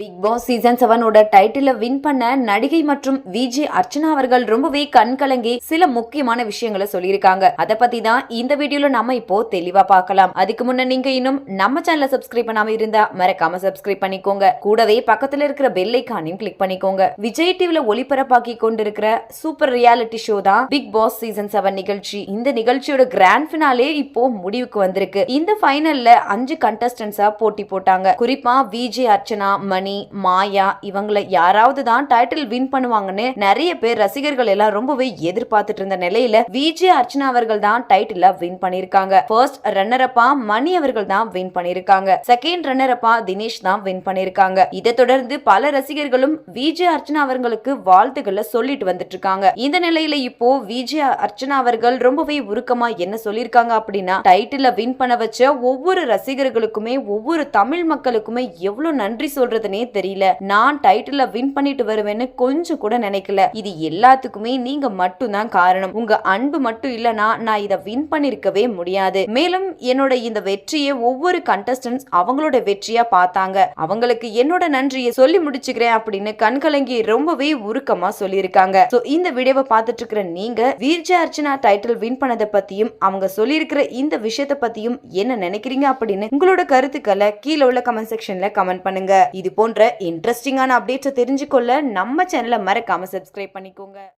Big Boss season செவனோட டைட்டில win பண்ண நடிகை மற்றும் விஜே அர்ச்சனா அவர்கள் ரொம்பவே கண் கலங்கி சில முக்கியமான விஷயங்களை சொல்லியிருக்காங்க. அத பத்தி தான் இந்த வீடியோல நம்ம இப்போ தெளிவா பார்க்கலாம். அதுக்கு முன்ன நீங்க இன்னும் நம்ம சேனலை சப்ஸ்கிரைப் பண்ணாம இருந்தா மறக்காம சப்ஸ்கிரைப் பண்ணிக்கோங்க. கூடவே பக்கத்துல இருக்கிற பெல் ஐக்கானையும் கிளிக் பண்ணிக்கோங்க. விஜய் டிவில ஒளிபரப்பாக்கி கொண்டிருக்கிற சூப்பர் ரியாலிட்டி ஷோ தான் பிக் பாஸ் சீசன் செவன் நிகழ்ச்சி. இந்த நிகழ்ச்சியோட கிராண்ட் பினாலே இப்போ முடிவுக்கு வந்திருக்கு. இந்த ஃபைனல்ல அஞ்சு கண்டஸ்டன்ஸா போட்டி போட்டாங்க. குறிப்பா விஜே அர்ச்சனா மணி மாயா இவங்கள யாராவது தான் டைட்டில் வின் பண்ணுவாங்கன்னு நிறைய பேர் ரசிகர்கள் எல்லாம் ரொம்பவே எதிர்பார்த்துட்டு இருந்த நிலையில விஜே அர்ச்சனா அவர்கள் தான் டைட்டில வின் பண்ணிருக்காங்க ஃபர்ஸ்ட் ரன்னர் அப்பா மணி அவர்கள் தான் வின் பண்ணிருக்காங்க செகண்ட் ரன்னர் அப்பா தினேஷ் தான் வின் பண்ணிருக்காங்க இதை தொடர்ந்து பல ரசிகர்களும் விஜே அர்ச்சனா அவர்களுக்கு வாழ்த்துக்களை சொல்லிட்டு வந்துட்டு இருக்காங்க இந்த நிலையில இப்போ விஜே அர்ச்சனா அவர்கள் ரொம்பவே உருக்கமா என்ன சொல்லியிருக்காங்க அப்படின்னா டைட்டில வின் பண்ண வச்ச ஒவ்வொரு ரசிகர்களுக்குமே ஒவ்வொரு தமிழ் மக்களுக்குமே எவ்வளவு நன்றி சொல்றது சொல்றதுனே தெரியல. நான் டைட்டில வின் பண்ணிட்டு வருவேன்னு கொஞ்சம் கூட நினைக்கல. இது எல்லாத்துக்குமே நீங்க மட்டும்தான் காரணம். உங்க அன்பு மட்டும் இல்லனா நான் இத வின் பண்ணிருக்கவே முடியாது. மேலும் என்னோட இந்த வெற்றியை ஒவ்வொரு கண்டஸ்டன்ஸ் அவங்களோட வெற்றியா பார்த்தாங்க. அவங்களுக்கு என்னோட நன்றியை சொல்லி முடிச்சுக்கிறேன் அப்படின்னு கண்கலங்கி ரொம்பவே உருக்கமா சொல்லியிருக்காங்க. சோ இந்த வீடியோவை பார்த்துட்டு இருக்கிற நீங்க வீர்ஜா அர்ச்சனா டைட்டில் வின் பண்ணதை பத்தியும் அவங்க சொல்லியிருக்கிற இந்த விஷயத்தை பத்தியும் என்ன நினைக்கிறீங்க அப்படின்னு உங்களோட கருத்துக்களை கீழே உள்ள கமெண்ட் செக்ஷன்ல கமெண்ட் பண்ணுங்க. இது போன்ற இன்ட்ரெஸ்டிங்கான அப்டேட்ஸை தெரிஞ்சுக்கொள்ள நம்ம சேனலை மறக்காமல் சப்ஸ்கிரைப் பண்ணிக்கோங்க.